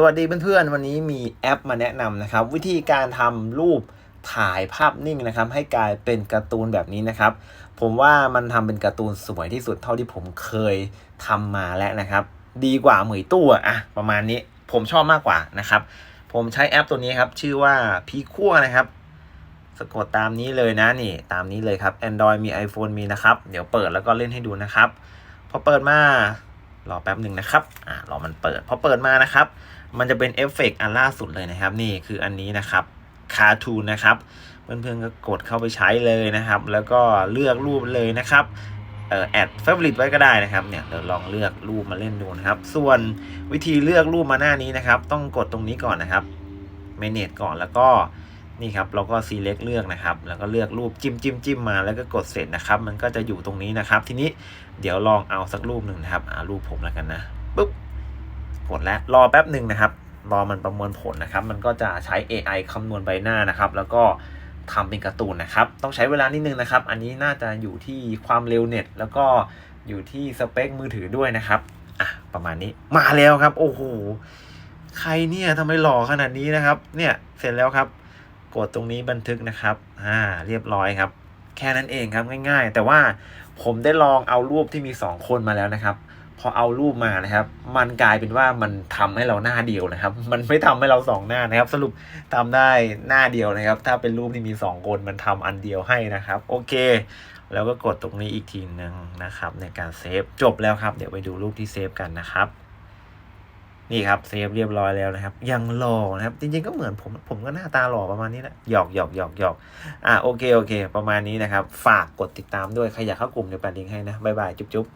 สวัสดีเพื่อนๆ วันนี้มีแอปมาแนะนำนะครับ วิธีการทำรูปถ่ายภาพนิ่งนะครับ ให้กลายเป็นการ์ตูนแบบนี้นะครับ ผมว่ามันทำเป็นการ์ตูนสวยที่สุดเท่าที่ผมเคยทำมาแล้วนะครับ ดีกว่าเหมยตู้อะอะประมาณนี้ผมชอบมากกว่านะครับ ผมใช้แอปตัวนี้ครับ ชื่อว่าพีคั่วนะครับ สะกดตามนี้เลยนะนี่ ตามนี้เลยครับ Android มี iPhone มีนะครับ เดี๋ยวเปิดแล้วก็เล่นให้ดูนะครับพอเปิดมารอแป๊บหนึ่งนะครับอ่ารอมันเปิดพอเปิดมานะครับ มันจะเป็นเอฟเฟกต์อันล่าสุดเลยนะครับ นี่คืออันนี้นะครับคาทูนนะครับ เพื่อนๆก็กดเข้าไปใช้เลยนะครับ แล้วก็เลือกรูปเลยนะครับเอ่อแอดเฟ v o r i t e ไว้ก็ได้นะครับเนี่ยเดี๋ยวลองเลือกรูปมาเล่นดูนะครับ ส่วนวิธีเลือกรูปมาหน้านี้นะครับ ต้องกดตรงนี้ก่อนนะครับ manage ก่อนแล้วก็นี่ครับเราก็ select เลือกนะครับ แล้วก็เลือกรูปจิ้มจิ้มจิ้มมาแล้วก็กดเสร็จนะครับ มันก็จะอยู่ตรงนี้นะครับ ทีนี้เดี๋ยวลองเอาสักรูปหนึ่งนะครับอ่ารูปผมแล้วกันนะปุ๊บ กดแล้วรอแป๊บหนึ่งนะครับ รอมันประมวลผลนะครับ มันก็จะใช้ AI คำนวณใบหน้านะครับ แล้วก็ทำเป็นการ์ตูนนะครับ ต้องใช้เวลานิดนึงนะครับ อันนี้น่าจะอยู่ที่ความเร็วเน็ต แล้วก็อยู่ที่สเปคมือถือด้วยนะครับอะประมาณนี้มาแล้วครับ โอ้โหใครเนี่ยทำไมหล่อขนาดนี้นะครับ เนี่ยเสร็จแล้วครับ กดตรงนี้บันทึกนะครับอ่าเรียบร้อยครับ แค่นั้นเองครับง่าย ๆ แต่ว่าผมได้ลองเอารูปที่มีสองคนมาแล้วนะครับ พอเอารูปมานะครับ มันกลายเป็นว่ามันทำให้เราหน้าเดียวนะครับ มันไม่ทำให้เราสองหน้านะครับ สรุปทำได้หน้าเดียวนะครับ ถ้าเป็นรูปที่มีสองคนมันทำอันเดียวให้นะครับ โอเค แล้วก็กดตรงนี้อีกทีหนึ่งนะครับ ในการเซฟจบแล้วครับ เดี๋ยวไปดูรูปที่เซฟกันนะครับนี่ครับเซฟเรียบร้อยแล้วนะครับ ยังหล่อนะครับ จริงๆก็เหมือนผมผมก็หน้าตาหล่อประมาณนี้แหละหยอกหยอกหยอกหยอกอะโอเคโอเค ประมาณนี้นะครับ ฝากกดติดตามด้วยใครอยากเข้ากลุ่มเดี๋ยวแปะลิงก์ให้นะบ๊ายบายจุ๊บจุ๊บ